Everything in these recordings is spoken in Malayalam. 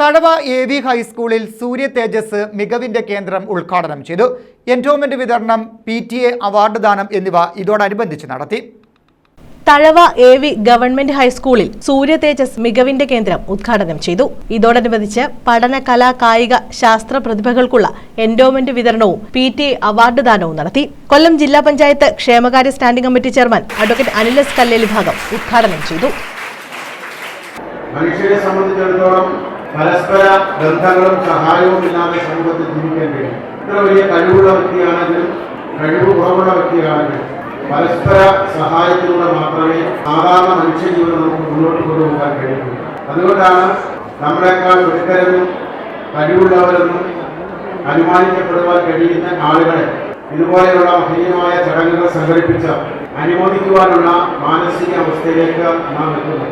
തഴവ എ വി ഹൈസ്കൂളിൽ സൂര്യ തേജസ് മികവിന്റെ കേന്ദ്രം ഉദ്ഘാടനം ചെയ്തു. എൻഡോമെന്റ് വിതരണം പി ടി എ അവാർഡ് ദാനം എന്നിവ ഇതോടനുബന്ധിച്ച് നടത്തി. തഴവ എ വി ഗവൺമെന്റ് ഹൈസ്കൂളിൽ സൂര്യ തേജസ് മികവിന്റെ കേന്ദ്രം ഉദ്ഘാടനം ചെയ്തു. ഇതോടനുബന്ധിച്ച് പഠന കലാ കായിക ശാസ്ത്ര പ്രതിഭകൾക്കുള്ള എൻഡോമെന്റ് വിതരണവും പി ടി എ അവാർഡ് ദാനവും നടത്തി. കൊല്ലം ജില്ലാ പഞ്ചായത്ത് ക്ഷേമകാര്യ standing committee chairman advocate അനിലസ് Kalleli ഭാഗം ഉദ്ഘാടനം ചെയ്തു. മനുഷ്യരെ സംബന്ധിച്ചിടത്തോളം ബന്ധങ്ങളും സഹായവും ഇല്ലാതെ സമൂഹത്തിൽ ജീവിക്കാൻ ഇത്ര വലിയ കഴിവുള്ള വ്യക്തിയാണെങ്കിലും കഴിവ് കുറവുള്ള വ്യക്തിയാണെങ്കിലും പരസ്പര സഹായത്തിലൂടെ മാത്രമേ സാധാരണ മനുഷ്യജീവിതം നമുക്ക് മുന്നോട്ട് കൊണ്ടുപോകാൻ കഴിയൂ. അതുകൊണ്ടാണ് നമ്മളെക്കാൾ മിടുക്കരെന്നും കഴിവുള്ളവരെന്നും അനുമാനിക്കപ്പെടുവാൻ കഴിയുന്ന ആളുകളെ ഇതുപോലെയുള്ള മഹനീയമായ ചടങ്ങുകൾ സംഘടിപ്പിച്ച അനുമോദിക്കുവാനുള്ള മാനസിക അവസ്ഥയിലേക്ക് നാം എത്തുന്നു.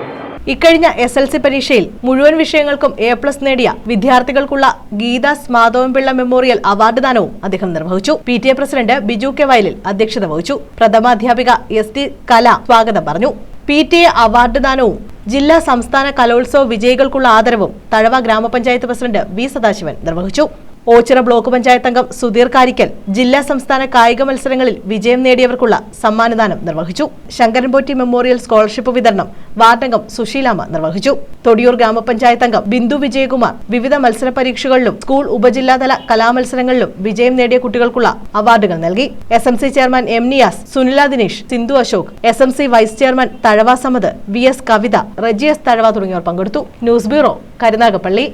ഇക്കഴിഞ്ഞ എസ് എൽ സി പരീക്ഷയിൽ മുഴുവൻ വിഷയങ്ങൾക്കും എ പ്ലസ് നേടിയ വിദ്യാർത്ഥികൾക്കുള്ള ഗീതാസ് മാധവൻപിള്ള മെമ്മോറിയൽ അവാർഡ് ദാനവും അദ്ദേഹം നിർവഹിച്ചു. P T A president Biju K Vayalil അധ്യക്ഷത വഹിച്ചു. പ്രഥമാധ്യാപിക എസ് ടി കല സ്വാഗതം പറഞ്ഞു. പി ടി എ അവാർഡ് ദാനവും ജില്ലാ സംസ്ഥാന കലോത്സവ വിജയികൾക്കുള്ള ആദരവും തഴവ ഗ്രാമപഞ്ചായത്ത് പ്രസിഡന്റ് വി സദാശിവൻ നിർവഹിച്ചു. ഓച്ചിറ ബ്ലോക്ക് പഞ്ചായത്ത് അംഗം സുധീർ കാരിക്കൽ ജില്ലാ സംസ്ഥാന കായിക മത്സരങ്ങളിൽ വിജയം നേടിയവർക്കുള്ള സമ്മാനദാനം നിർവഹിച്ചു. ശങ്കരൻപോറ്റി മെമ്മോറിയൽ സ്കോളർഷിപ്പ് വിതരണം വാർഡംഗം സുശീലാമ നിർവഹിച്ചു. തൊടിയൂർ ഗ്രാമപഞ്ചായത്ത് അംഗം ബിന്ദു വിജയകുമാർ വിവിധ മത്സര പരീക്ഷകളിലും സ്കൂൾ ഉപജില്ലാതല കലാമത്സരങ്ങളിലും വിജയം നേടിയ കുട്ടികൾക്കുള്ള അവാർഡുകൾ നൽകി. S M C chairman M Niyas Sunila Dinesh Sindhu Ashok S M C vice chairman Thazhava Samad V S Kavitha Reji S Thazhava തുടങ്ങിയവർ പങ്കെടുത്തു. News bureau Karunagappally.